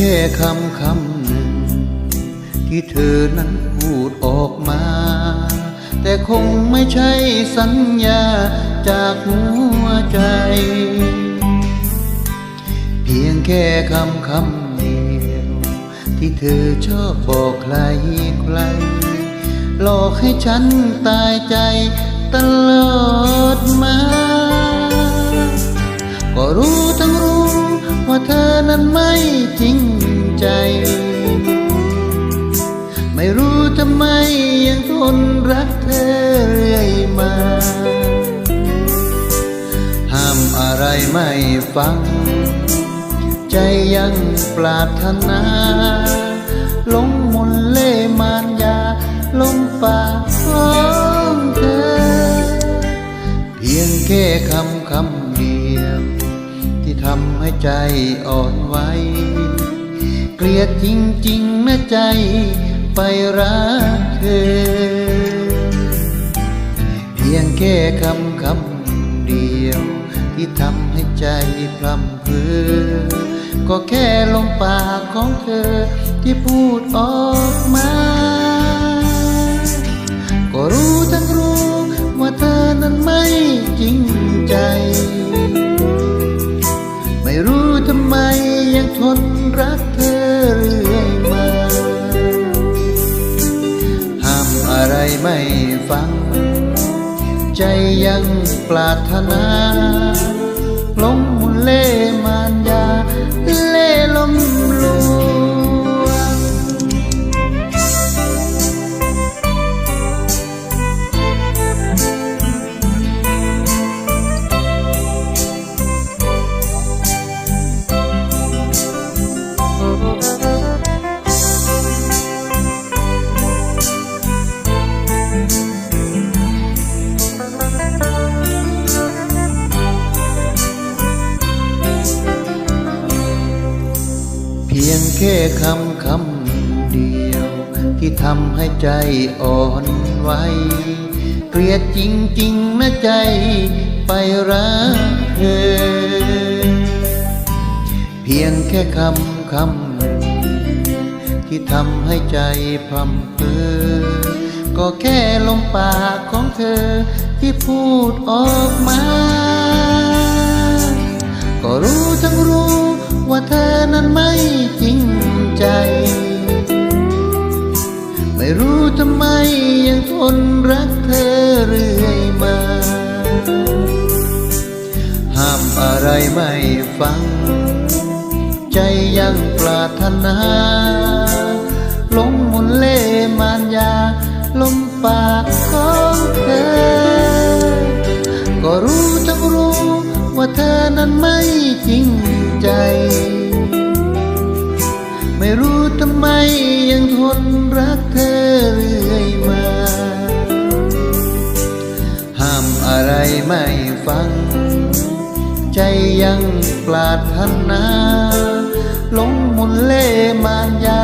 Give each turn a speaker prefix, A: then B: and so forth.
A: ค่คำคำหนึ่ง ที่เธอนั้นพูดออกมา แต่คงไม่ใช่สัญญาจากหัวใจ เพียงแค่คำคำเดียว ที่เธอชอบบอกใครใคร หลอกให้ฉันตายใจตลอดมา ธอนั้นไม่จริงใจ ไม่รู้ทำไมยังทนรักเธอเรื่อยมา ห้ามอะไรไม่ฟัง ใจยังปรารถนาหลงมนเล่มานยาลมปากของเธอ เพียงแค่คำคำำให้ใจอ่อนไหวเกลียดจริงๆนะใจไปรักเธอ เพียงแค่คำคำเดียว ที่ทำให้ใจพร่ำเพอก็แค่ลมปากของเธอที่พูดออกมา ก็รู้ทั้ง เธอเรื่อยมาห้ามอะไรไม่ฟัง ใจยังปรารถนาลงมุนเล่ แค่คำคำเดียว ที่ทำให้ใจอ่อนไหวเกลียดจริงๆนะใจไปรักเธอ เพียงแค่คำคำที่ทำให้ใจพรำเพอก็แค่ลมปากของเธอที่พูดออกมา ก็รู้ทั้งรู้ ยังทนรักเธอเรื่อยมา ห้ามอะไรไม่ฟัง ใจยังปรารถนาหลงมนเล่มานยา ลมปากของเธอ ก็รู้ทั้งรู้ว่าเธอนั้นไม่จริงใจ ทำไมยังทนรักเธอเรื่อยมา ห้ามอะไรไม่ฟัง ใจยังปรารถนาหลงมนเล่มายา